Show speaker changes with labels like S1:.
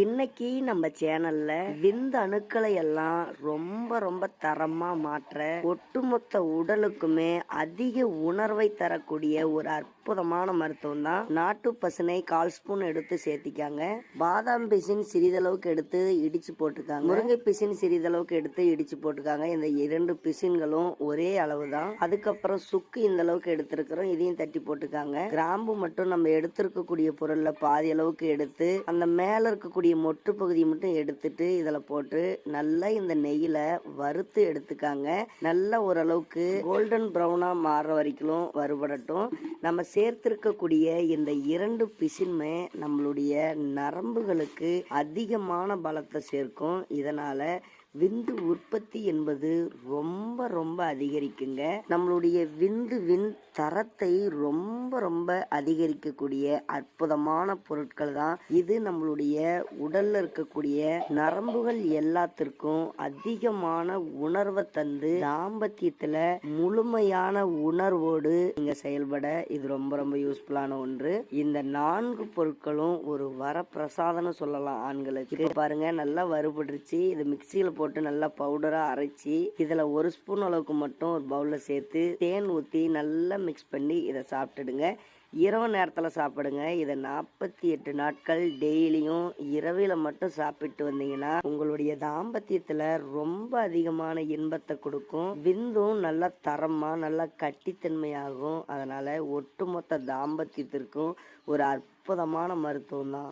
S1: இன்னைக்கு நம்ம சேனல்ல விந்து அணுக்களை எல்லாம் ரொம்ப ரொம்ப தரமா மாற்ற ஒட்டுமொத்த உடலுக்குமே அதிக உணர்வை தரக்கூடிய ஒரு அற்புதமான மருத்துவம் தான் நாட்டு பசுனை கால் ஸ்பூன் எடுத்து சேர்த்திக்காங்க. பாதாம் பிசின் சிறிதளவுக்கு எடுத்து இடிச்சு போட்டுக்காங்க முருங்கை பிசின் சிறிதளவுக்கு எடுத்து இடிச்சு போட்டுக்காங்க இந்த இரண்டு பிசின்களும் ஒரே அளவு தான் அதுக்கப்புறம் சுக்கு இந்த அளவுக்கு எடுத்திருக்கிறோம். இதையும் தட்டி போட்டுக்காங்க கிராம்பு மட்டும் நம்ம எடுத்திருக்கக்கூடிய பொருள்ல பாதி அளவுக்கு எடுத்து அந்த மேல இருக்கக்கூடிய மொட்டு பகுதியை மட்டும் எடுத்துட்டு இதில் போட்டு நல்லா இந்த நெய்யில் வறுத்து எடுத்துக்காங்க. நல்லா ஓரளவுக்கு கோல்டன் ப்ரௌனாக மாறுற வரைக்கும் வறுபடட்டும். நம்ம சேர்த்திருக்கக்கூடிய இந்த இரண்டு பிசின்மே நம்மளுடைய நரம்புகளுக்கு அதிகமான பலத்தை சேர்க்கும். இதனால் விந்து உற்பத்தி என்பது ரொம்ப ரொம்ப அதிகரிக்குங்க. நம்மளுடைய விந்து வின் தரத்தை ரொம்ப ரொம்ப அதிகரிக்கக்கூடிய அற்புதமான பொருட்கள் தான். இது நம்மளுடைய உடல்ல இருக்கக்கூடிய நரம்புகள் எல்லாத்திற்கும் அதிகமான உணர்வை தந்து தாம்பத்தியத்துல முழுமையான உணர்வோடு நீங்க செயல்பட இது ரொம்ப ரொம்ப யூஸ்ஃபுல்லான ஒன்று. இந்த நான்கு பொருட்களும் ஒரு வரப்பிரசாதம்னு சொல்லலாம் ஆண்களுக்கு. பாருங்க நல்லா வறுபட்டுருச்சு. இது மிக்சியில் போட்டு நல்லா பவுடரா அரைச்சி இதுல ஒரு ஸ்பூன் அளவுக்கு மட்டும் ஒரு பவுல்ல சேர்த்து தேன் ஊத்தி நல்லா மிக்ஸ் பண்ணி இதை சாப்பிட்டுடுங்க. இரவு நேரத்தில் சாப்பிடுங்க. இதை நாற்பத்தி எட்டு நாட்கள் டெய்லியும் இரவில் மட்டும் சாப்பிட்டு வந்தீங்கன்னா உங்களுடைய தாம்பத்தியத்தில் ரொம்ப அதிகமான இன்பத்தை கொடுக்கும். விந்தும் நல்லா தரமாக நல்லா கட்டித்தன்மையாகும் அதனால் ஒட்டுமொத்த தாம்பத்தியத்திற்கும் ஒரு அற்புதமான மருத்துவம் தான்.